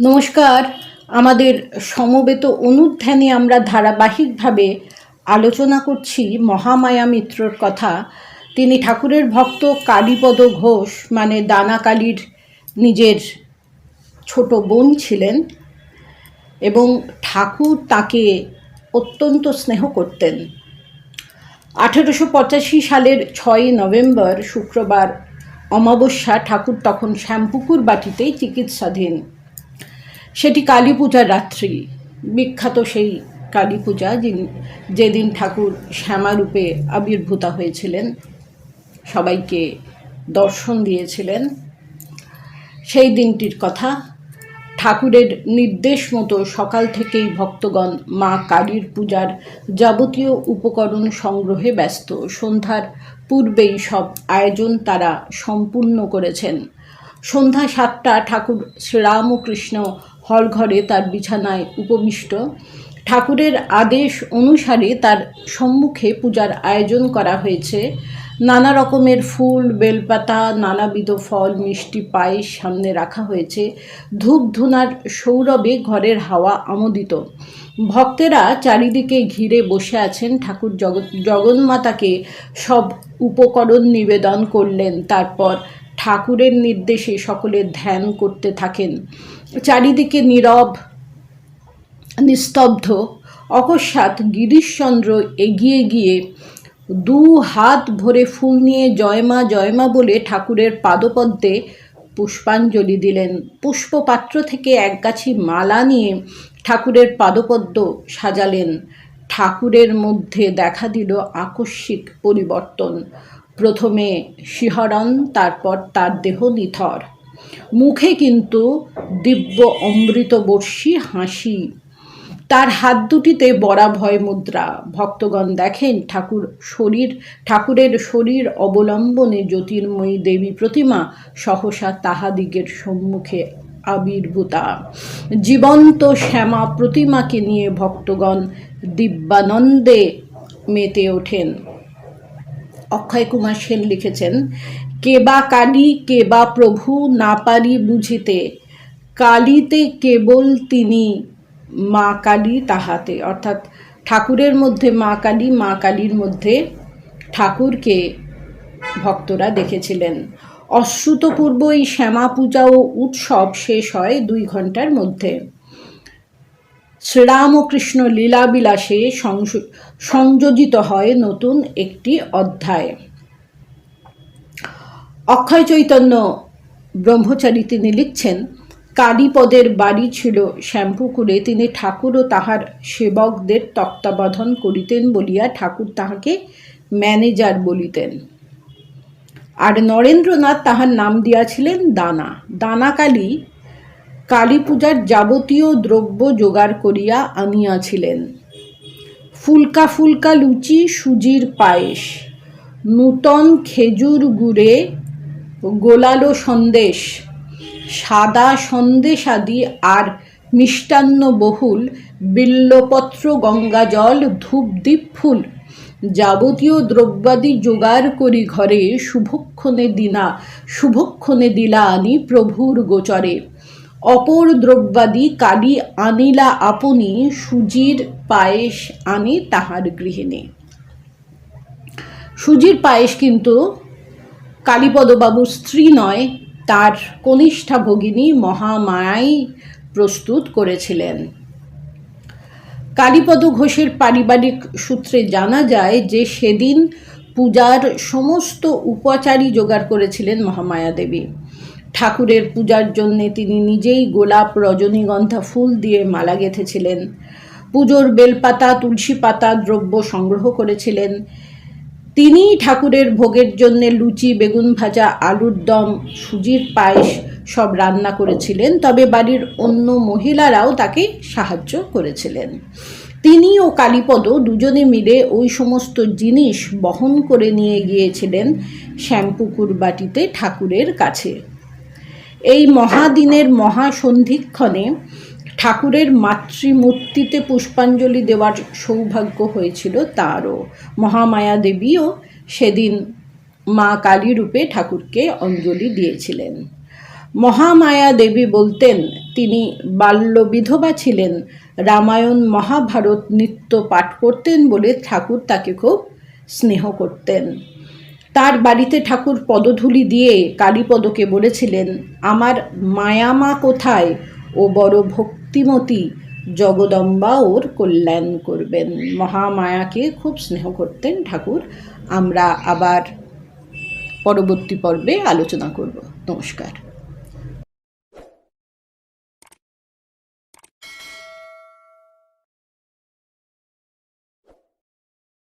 নমস্কার। আমাদের সমবেত অনুধ্যানে আমরা ধারাবাহিকভাবে আলোচনা করছি মহামায়া মিত্রর কথা। তিনি ঠাকুরের ভক্ত কালীপদ ঘোষ মানে দানা কালীর নিজের ছোট বোন ছিলেন এবং ঠাকুর তাকে অত্যন্ত স্নেহ করতেন। আঠেরোশো পঁচাশি সালের ছয়ই নভেম্বর, শুক্রবার অমাবস্যা ঠাকুর তখন শ্যামপুকুর বাটিতেই চিকিৎসাধীন। সেটি কালী পূজার রাত্রি। বিখ্যাত সেই কালী পূজা যিনি যেদিন ঠাকুর শ্যামারূপে আবির্ভূতা হয়েছিলেন, সবাইকে দর্শন দিয়েছিলেন। সেই দিনটির কথা ঠাকুরের নির্দেশ মতো সকাল থেকেই ভক্তগণ মা কালীর পূজার যাবতীয় উপকরণ সংগ্রহে ব্যস্ত। সন্ধ্যার পূর্বেই সব আয়োজন তারা সম্পূর্ণ করেছেন। সন্ধ্যা সাতটা ঠাকুর শ্রীরামকৃষ্ণ হলঘরে তার বিছানায় উপবিষ্ট। ঠাকুরের আদেশ অনুসারে তার সম্মুখে পূজার আয়োজন করা হয়েছে। নানা রকমের ফুল, বেলপাতা, নানাবিধ ফল, মিষ্টি, পায়েস সামনে রাখা হয়েছে। ধূপ ধুনার সৌরভে ঘরের হাওয়া আমোদিত। ভক্তেরা চারিদিকে ঘিরে বসে আছেন। ঠাকুর জগৎ জগন্মাতাকে সব উপকরণ নিবেদন করলেন। তারপর ঠাকুরের নির্দেশে সকলে ধ্যান করতে থাকেন। চারিদিকে নীরব, নিস্তব্ধ, অকস্মাৎ গিরিশচন্দ্র এগিয়ে গিয়ে দু হাত ভরে ফুল নিয়ে জয়মা জয়মা বলে ঠাকুরের পাদপদ্মে পুষ্পাঞ্জলি দিলেন। পুষ্পপাত্র থেকে একগাছি মালা নিয়ে ঠাকুরের পাদপদ্ম সাজালেন। ঠাকুরের মধ্যে দেখা দিল আকস্মিক পরিবর্তন। প্রথমে শিহরণ, তারপর তার দেহ নিথর। মুখে কিন্তু দিব্য অমৃতবর্ষী হাসি। তার হাত দুটিতে বরাভয় মুদ্রা। ভক্তগণ দেখেন ঠাকুর শরীর, ঠাকুরের শরীর অবলম্বনে জ্যোতির্ময়ী দেবী প্রতিমা সহসা তাহাদিগের সম্মুখে আবির্ভূতা। জীবন্ত শ্যামা প্রতিমাকে নিয়ে ভক্তগণ দিব্যানন্দে মেতে ওঠেন। অক্ষয় কুমার সেন লিখেছেন কে বা কালী কে বা প্রভু না পারি বুঝিতে, কালীতে কেবল তিনি, মা কালী তাহাতে। অর্থাৎ ঠাকুরের মধ্যে মা কালী, মা কালীর মধ্যে ঠাকুরকে ভক্তরা দেখেছিলেন। অশ্রুতপূর্ব এই শ্যামা পূজা ও উৎসব শেষ হয় দুই ঘণ্টার মধ্যে। শ্রীরামকৃষ্ণ লীলাবিলাসে সংযোজিত হয় নতুন একটি অধ্যায়। অক্ষয় চৈতন্য ব্রহ্মচারী তিনি লিখছেন, কালীপদের বাড়ি ছিল শ্যামপুকুরে তিনি ঠাকুর ও তাহার সেবকদের তত্ত্বাবধান করিতেন বলিয়া ঠাকুর তাহাকে ম্যানেজার বলিতেন। আর নরেন্দ্রনাথ তাহার নাম দিয়াছিলেন দানা। দানাকালী কালী পূজার যাবতীয় দ্রব্য জোগাড় করিয়া আনিয়াছিলেন। ফুলকা ফুলকা লুচি, সুজির পায়েস, নূতন খেজুর গুড়ে গোলালো সন্দেশ, সাদা সন্দেশ আদি আর মিষ্টান্ন বহুল, বিল্লপত্র গঙ্গাজল ধূপ দ্বীপ ফুল যাবতীয় দ্রব্যাদি জোগাড় করি ঘরে শুভক্ষণে দিনা, শুভক্ষণে দিলা আনি প্রভুর গোচরে। অপর দ্রব্যাদি কালী আনিলা আপনি, সুজির পায়েস আনি তাহার গৃহিণী। সুজির পায়েস কিন্তু কালীপদবাবুর স্ত্রী নয়, তার কনিষ্ঠা ভগিনী মহামায়াই প্রস্তুত করেছিলেন। কালীপদ ঘোষের পারিবারিক সূত্রে জানা যায় যে সেদিন পূজার সমস্ত উপাচারী জোগাড় করেছিলেন মহামায়া দেবী ঠাকুরের পূজার জন্য তিনি নিজেই গোলাপ রজনীগন্ধা ফুল দিয়ে মালা গেঁথেছিলেন। পুজোর বেলপাতা, তুলসী পাতা, দ্রব্য সংগ্রহ করেছিলেন। তিনি ঠাকুরের ভোগের জন্য লুচি, বেগুন ভাজা, আলুর দম, সুজির পায়েস সব রান্না করেছিলেন, তবে বাড়ির অন্য মহিলারাও তাকে সাহায্য করেছিলেন। তিনি ও কালীপদ দুজনে মিলে ওই সমস্ত জিনিস বহন করে নিয়ে গিয়েছিলেন শ্যামপুকুর বাটিতে ঠাকুরের কাছে। এই মহাদিনের মহাসন্ধিক্ষণে ঠাকুরের মাতৃমূর্তিতে পুষ্পাঞ্জলি দেওয়ার সৌভাগ্য হয়েছিল তারও। মহামায়া দেবীও সেদিন মা কালী রূপে ঠাকুরকে অঞ্জলি দিয়েছিলেন। মহামায়া দেবী বলতেন, তিনি বাল্য বিধবা ছিলেন, রামায়ণ মহাভারত নিত্য পাঠ করতেন বলে ঠাকুর তাকে খুব স্নেহ করতেন। তার বাড়িতে ঠাকুর পদধূলি দিয়ে কালীপদকে বলেছিলেন, আমার মায়ামা কোথায়? ও বড় ভক্তিমতী জগদম্বা ওর কল্যাণ করবেন। মহামায়াকে খুব স্নেহ করতেন ঠাকুর। আমরা আবার পরবর্তী পর্বে আলোচনা করব। নমস্কার।